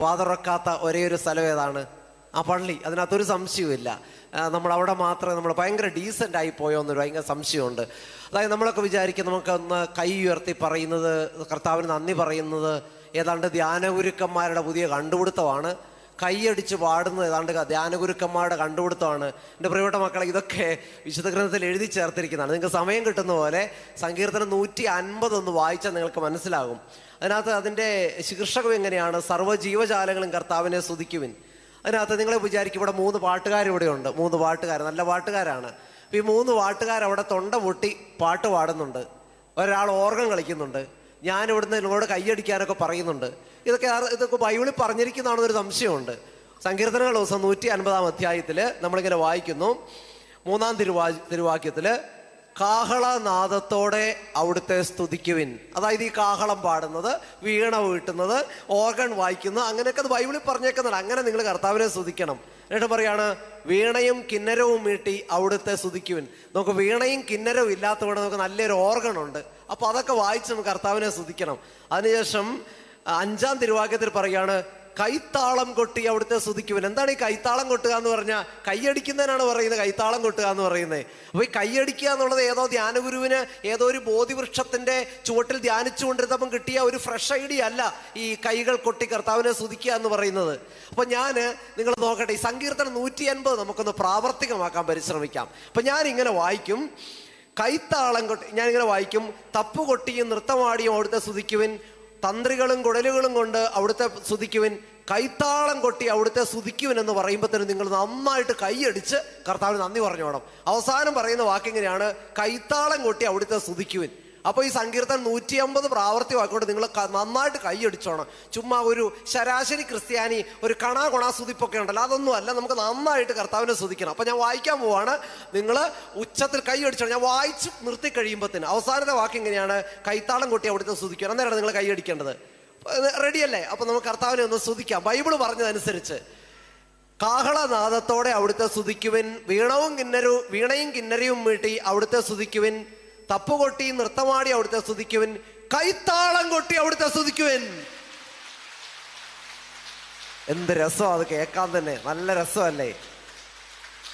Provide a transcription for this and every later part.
വാതുറക്കാത്ത ഒരേ ഒരു സ്ഥലം ഏതാണ്? ആ പള്ളി. അതിനകത്തൊരു സംശയവുമില്ല. നമ്മൾ അവിടെ മാത്രമേ നമ്മൾ ഭയങ്കര ഡീസന്റ് ആയി പോയോ എന്നൊരു ഭയങ്കര സംശയമുണ്ട്. അതായത് നമ്മളൊക്കെ വിചാരിക്കും നമുക്കൊന്ന് കൈ ഉയർത്തി പറയുന്നത് കർത്താവിന് നന്ദി പറയുന്നത് ഏതാണ്ട് ധ്യാനഗുരുക്കന്മാരുടെ പുതിയ കണ്ടുപിടുത്തമാണ്. കൈയടിച്ച് പാടുന്നത് ഏതാണ്ട് ധ്യാനഗുരുക്കന്മാരുടെ കണ്ടുപിടുത്തമാണ്. എന്റെ പ്രിയപ്പെട്ട മക്കളെ ഇതൊക്കെ വിശുദ്ധ ഗ്രന്ഥത്തിൽ എഴുതി ചേർത്തിരിക്കുന്നതാണ്. നിങ്ങൾക്ക് സമയം കിട്ടുന്ന പോലെ സങ്കീർത്തനം നൂറ്റി അൻപതൊന്ന് വായിച്ചാൽ നിങ്ങൾക്ക് മനസ്സിലാകും. അതിനകത്ത് അതിന്റെ ശീർഷകം എങ്ങനെയാണ്? സർവ ജീവജാലങ്ങളും കർത്താവിനെ സ്തുതിക്കുവിൻ. അതിനകത്ത് നിങ്ങളെ വിചാരിക്കും ഇവിടെ മൂന്ന് പാട്ടുകാർ ഇവിടെ ഉണ്ട് മൂന്ന് പാട്ടുകാർ നല്ല പാട്ടുകാരാണ്. ഈ മൂന്ന് പാട്ടുകാർ അവിടെ തൊണ്ട പൊട്ടി പാട്ട് പാടുന്നുണ്ട്. ഒരാൾ ഓർഗം കളിക്കുന്നുണ്ട്. ഞാൻ ഇവിടുന്ന് നിങ്ങളോട് കൈയടിക്കാനൊക്കെ പറയുന്നുണ്ട്. ഇതൊക്കെ ഇതൊക്കെ ബൈബിളിൽ പറഞ്ഞിരിക്കുന്നതാണെന്നൊരു സംശയമുണ്ട്. സങ്കീർത്തനങ്ങൾ ദിവസം നൂറ്റി അൻപതാം അധ്യായത്തിൽ നമ്മളിങ്ങനെ വായിക്കുന്നു. മൂന്നാം തിരുവാ തിരുവാക്യത്തിൽ കാഹളനാദത്തോടെ അവിടുത്തെ സ്തുതിക്കുവിൻ. അതായത് ഈ കാഹളം പാടുന്നത് വീണ വീട്ടുന്നത് ഓർഗൺ വായിക്കുന്നത് അങ്ങനെയൊക്കെ അത് ബൈബിളിൽ പറഞ്ഞേക്കുന്നുണ്ട് അങ്ങനെ നിങ്ങൾ കർത്താവിനെ സ്തുതിക്കണം. എന്നിട്ട് പറയാണ് വീണയും കിന്നരവും മീട്ടി അവിടുത്തെ സ്തുതിക്കുവിൻ. നമുക്ക് വീണയും കിന്നരവും ഇല്ലാത്തവിടെ നമുക്ക് നല്ലൊരു ഓർഗൺ ഉണ്ട്. അപ്പോൾ അതൊക്കെ വായിച്ച് നമുക്ക് കർത്താവിനെ സ്തുതിക്കണം. അതിനുശേഷം അഞ്ചാം തിരുവാക്യത്തിൽ പറയാണ് കൈത്താളം കൊട്ടി അവിടുത്തെ സ്തുതിക്കുവൻ. എന്താണ് ഈ കൈത്താളം കൊട്ടുക എന്ന് പറഞ്ഞാൽ കൈയടിക്കുന്നതിനാണ് പറയുന്നത് കൈത്താളം കൊട്ടുക എന്ന് പറയുന്നത്. അപ്പോൾ ഈ കൈയടിക്കുക എന്നുള്ളത് ഏതോ ധ്യാനഗുരുവിന് ഏതോ ഒരു ബോധിവൃക്ഷത്തിന്റെ ചുവട്ടിൽ ധ്യാനിച്ചു കൊണ്ടിരുന്നപ്പം കിട്ടിയ ഒരു ഫ്രഷ് ഐഡിയ അല്ല ഈ കൈകൾ കൊട്ടി കർത്താവിനെ സ്തുതിക്കുക എന്ന് പറയുന്നത്. അപ്പോൾ ഞാൻ നിങ്ങൾ നോക്കട്ടെ ഈ സങ്കീർത്തനം നൂറ്റി അൻപത് നമുക്കൊന്ന് പ്രാവർത്തികമാക്കാൻ പരിശ്രമിക്കാം. അപ്പം ഞാൻ ഇങ്ങനെ വായിക്കും. കൈത്താളം കൊട്ടി ഞാനിങ്ങനെ വായിക്കും. തപ്പുകൊട്ടിയും നൃത്തമാടിയും അവിടുത്തെ സ്തുതിക്കുവിൻ. തന്ത്രികളും കുടലുകളും കൊണ്ട് അവിടുത്തെ സ്തുതിക്കുവിൻ കൈത്താളം കൊട്ടി അവിടുത്തെ സ്തുതിക്കുവിൻ എന്ന് പറയുമ്പോൾ തന്നെ നിങ്ങൾ നന്നായിട്ട് കൈയടിച്ച് കർത്താവിന് നന്ദി പറഞ്ഞോണം അവസാനം പറയുന്ന വാക്കെങ്ങനെയാണ് കൈത്താളം കൊട്ടി അവിടുത്തെ സ്തുതിക്കുവിൻ. അപ്പോൾ ഈ സങ്കീർത്തനം നൂറ്റി അമ്പത് പ്രാവർത്തികമാക്കിക്കൊണ്ട് നിങ്ങൾ നന്നായിട്ട് കൈയടിച്ചോണം. ചുമ്മാ ഒരു ശരാശരി ക്രിസ്ത്യാനി ഒരു കണാ കൊണാ സ്തുതിപ്പൊക്കെ ഉണ്ടല്ലോ അതൊന്നും അല്ല. നമുക്ക് നന്നായിട്ട് കർത്താവിനെ സ്തുതിക്കണം. അപ്പോൾ ഞാൻ വായിക്കാൻ പോവാണ്. നിങ്ങൾ ഉച്ചത്തിൽ കൈയടിച്ചോണം ഞാൻ വായിച്ച് നിർത്തി കഴിയുമ്പോൾ തന്നെ അവസാനത്തെ വാക്ക് എങ്ങനെയാണ് കൈത്താളം കൊട്ടി അവിടുത്തെ സ്തുതിക്കണം. അന്നേരം നിങ്ങൾ കൈയടിക്കേണ്ടത് റെഡിയല്ലേ? അപ്പോൾ നമുക്ക് കർത്താവിനെ ഒന്ന് സ്തുതിക്കാം. ബൈബിൾ പറഞ്ഞതനുസരിച്ച് കാഹളനാദത്തോടെ അവിടുത്തെ സ്തുതിക്കുവിൻ വീണവും കിന്നരും വീണയും കിന്നരയും മീട്ടി അവിടുത്തെ സ്തുതിക്കുവിൻ തപ്പുകൊട്ടി നൃത്തമാടി അവിടുത്തെ സ്തുതിക്കുവൻ. കൈത്താളം കൊട്ടി അവിടുത്തെ സ്തുതിക്കുവൻ. എന്ത് രസം അത് കേൾക്കാൻ തന്നെ. നല്ല രസമല്ലേ?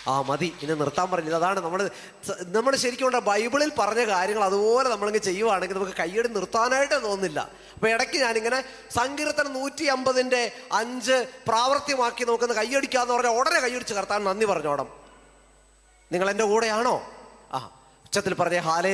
ആ മതി. ഇനി നിർത്താൻ പറഞ്ഞില്ല. അതാണ് നമ്മൾ നമ്മൾ ശരിക്കും ബൈബിളിൽ പറഞ്ഞ കാര്യങ്ങൾ അതുപോലെ നമ്മളിങ്ങനെ ചെയ്യുവാണെങ്കിൽ നമുക്ക് കയ്യടി നിർത്താനായിട്ട് തോന്നില്ല. അപ്പൊ ഇടയ്ക്ക് ഞാനിങ്ങനെ സങ്കീർത്തനം നൂറ്റി അമ്പതിന്റെ അഞ്ച് പ്രാവർത്തിയമാക്കി നോക്കുന്ന കയ്യടിക്കാന്ന് പറഞ്ഞാൽ ഉടനെ കയ്യടിച്ച് കർത്താൻ നന്ദി പറഞ്ഞോടം നിങ്ങൾ എന്റെ കൂടെയാണോ? ആ. ഉച്ചത്തിൽ പറഞ്ഞേ ഹാലേ